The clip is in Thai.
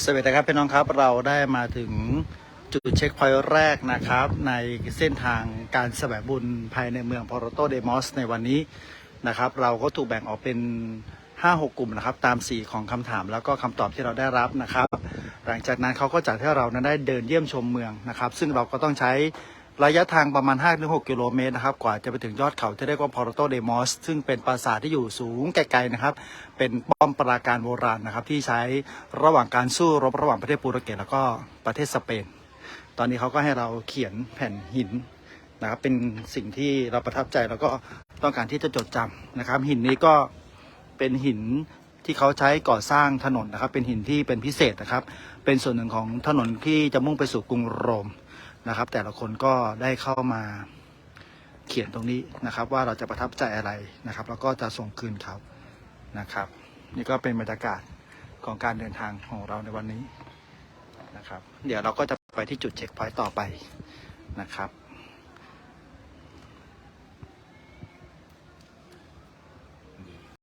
สวัสดีครับพี่น้องครับเราได้มาถึงจุดเช็คพอยต์แรกนะครับ ในเส้นทางการแสวงบุญภายในเมืองพอร์โตเดมอสในวันนี้นะครับ เราก็ถูกแบ่งออกเป็น 5-6 กลุ่มนะครับ ตามสีของคำถามแล้วก็คำตอบที่เราได้รับนะครับ หลังจากนั้นเขาก็จัดให้เรานั้นได้เดินเยี่ยมชมเมืองนะครับ ซึ่งเราก็ต้องใช้ ระยะทางประมาณ 5-6 กิโลเมตรนะครับ กว่าจะไปถึงยอดเขาที่เรียกว่าพอร์โตเดมอส ซึ่งเป็นปราสาทที่อยู่สูงไกลๆนะครับ เป็นป้อมปราการโบราณนะครับ ที่ใช้ระหว่างการสู้รบระหว่างประเทศโปรตุเกสแล้วก็ประเทศสเปน ตอนนี้เขาก็ให้เราเขียนแผ่นหินนะครับ เป็นสิ่งที่เราประทับใจแล้วก็ต้องการที่จะจดจำนะครับ หินนี้ก็เป็นหิน ที่เขาใช้ก่อสร้างถนนนะครับ เป็นหินที่เป็นพิเศษนะครับ เป็นส่วนหนึ่งของถนนที่จะมุ่งไปสู่กรุงโรมนะครับ แต่ละคนก็ได้เข้ามาเขียนตรงนี้นะครับ ว่าเราจะประทับใจอะไรนะครับ แล้วก็จะส่งคืนเขานะครับ นี่ก็เป็นบรรยากาศของการเดินทางของเราในวันนี้นะครับ เดี๋ยวเราก็จะไปที่จุดเช็คพอยต์ต่อไปนะครับ